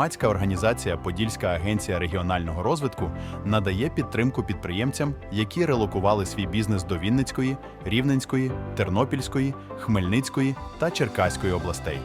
громадська організація Подільська агенція регіонального розвитку надає підтримку підприємцям, які релокували свій бізнес до Вінницької, Рівненської, Тернопільської, Хмельницької та Черкаської областей.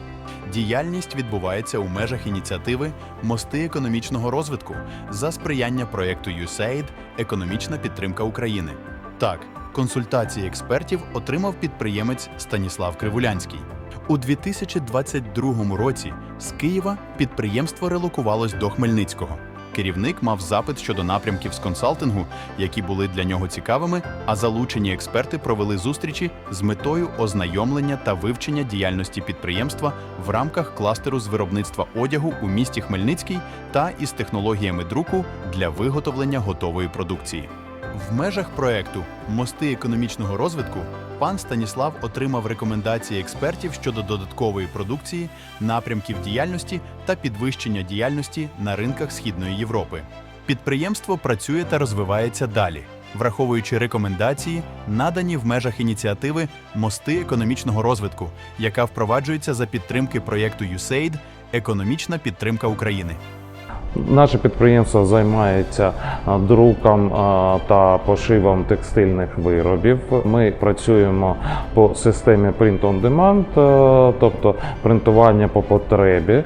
Діяльність відбувається у межах ініціативи Мости економічного розвитку за сприяння проєкту USAID Економічна підтримка України. Так, консультації експертів отримав підприємець Станіслав Кривулянський. У 2022 році з Києва підприємство релокувалось до Хмельницького. Керівник мав запит щодо напрямків з консалтингу, які були для нього цікавими, а залучені експерти провели зустрічі з метою ознайомлення та вивчення діяльності підприємства в рамках кластеру з виробництва одягу у місті Хмельницький та із технологіями друку для виготовлення готової продукції. В межах проекту Мости економічного розвитку пан Станіслав отримав рекомендації експертів щодо додаткової продукції, напрямків діяльності та підвищення діяльності на ринках Східної Європи. Підприємство працює та розвивається далі, враховуючи рекомендації, надані в межах ініціативи Мости економічного розвитку, яка впроваджується за підтримки проєкту USAID Економічна підтримка України. Наше підприємство займається друком та пошивом текстильних виробів. Ми працюємо по системі Print on Demand, е, тобто принтування по потребі е,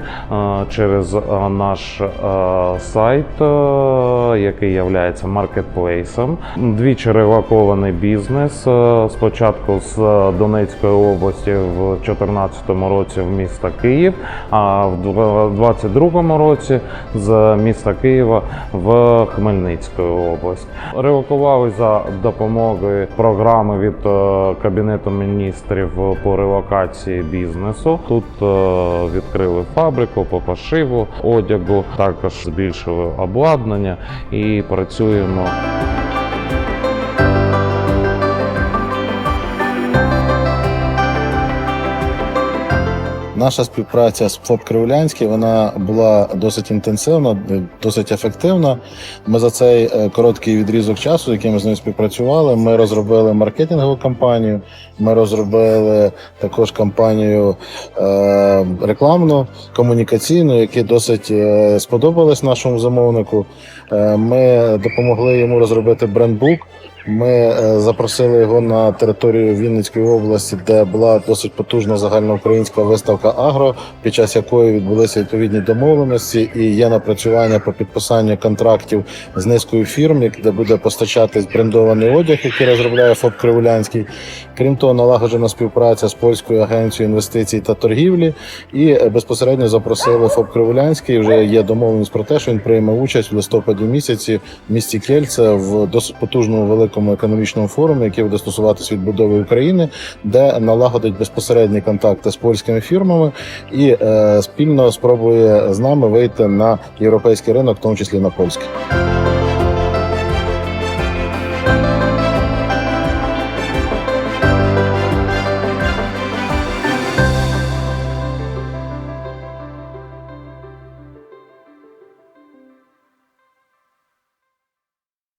через е, наш е, сайт, е, який є маркетплейсом. Двічі релокований бізнес. е, Спочатку з Донецької області в 2014 році в місто Київ, а в 2022 році з міста Києва в Хмельницьку область. Релокували за допомогою програми від е, Кабінету міністрів по релокації бізнесу. Тут е, відкрили фабрику по пошиву одягу, також збільшили обладнання і працюємо. Наша співпраця з ФОП Кривлянський вона була досить інтенсивна, досить ефективна. Ми за цей е, короткий відрізок часу, який ми з нею співпрацювали, ми розробили маркетингову кампанію, ми розробили також кампанію е, рекламну, комунікаційну, які досить е, сподобались нашому замовнику. Ми допомогли йому розробити брендбук. Ми е, запросили його на територію Вінницької області, де була досить потужна загальноукраїнська виставка Агро, під час якої відбулися відповідні домовленості і є напрацювання по підписанню контрактів з низкою фірм, де буде постачатись брендований одяг, який розробляє ФОП Кривулянський. Крім того, налагоджена співпраця з польською агенцією інвестицій та торгівлі. І е, безпосередньо запросили ФОП Кривулянський. Вже є домовленість про те, що він прийме участь в листопаді місяці в місті Кельце в досить потужному великому економічному форуму, який буде стосуватися відбудови України, де налагодить безпосередні контакти з польськими фірмами і е, спільно спробує з нами вийти на європейський ринок, в тому числі на польський.